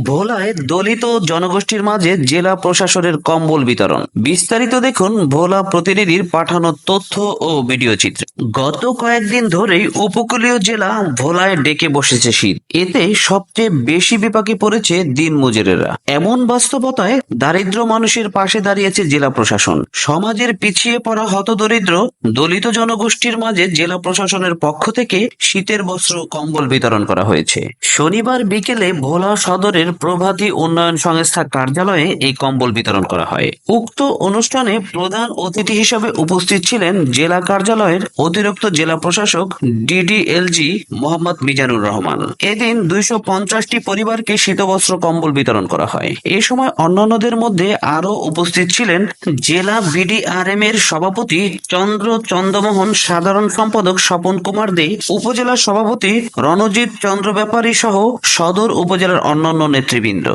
ভোলায় দলিত জনগোষ্ঠীর মাঝে জেলা প্রশাসনের কম্বল বিতরণ। বিস্তারিত দেখুন ভোলা প্রতিনিধির পাঠানো তথ্য ও ভিডিও চিত্র। গত কয়েকদিন ধরেই উপকূলীয় জেলা ভোলায় ডেকে বসেছে শীত। এতে সবচেয়ে বেশি বিপাকে পড়েছে দিন মজুরেরা। এমন বাস্তবতায় দারিদ্র মানুষের পাশে দাঁড়িয়েছে জেলা প্রশাসন। সমাজের পিছিয়ে পড়া হতদরিদ্র দলিত জনগোষ্ঠীর মাঝে জেলা প্রশাসনের পক্ষ থেকে শীতের বস্ত্র কম্বল বিতরণ করা হয়েছে। শনিবার বিকেলে ভোলা সদরের প্রভাতী উন্নয়ন সংস্থা কার্যালয়ে এই কম্বল বিতরণ করা হয়। উক্ত অনুষ্ঠানে প্রধান অতিথি হিসেবে উপস্থিত ছিলেন জেলা কার্যালয়ের অতিরিক্ত জেলা প্রশাসক ডিডিএলজি মোহাম্মদ মিজানুর রহমান। এদিন দুইশো পঞ্চাশটি পরিবারকে শীতবস্ত্র, কম্বল বিতরণ করা হয়। এ সময় অন্যান্যদের মধ্যে আরও উপস্থিত ছিলেন জেলা বিডিআরএম এর সভাপতি চন্দ্র চন্দ্রমোহন, সাধারণ সম্পাদক স্বপন কুমার দে, উপজেলা সভাপতি রণজিৎ চন্দ্র ব্যাপারী সহ সদর উপজেলার অন্যান্য নেতৃবৃন্দ।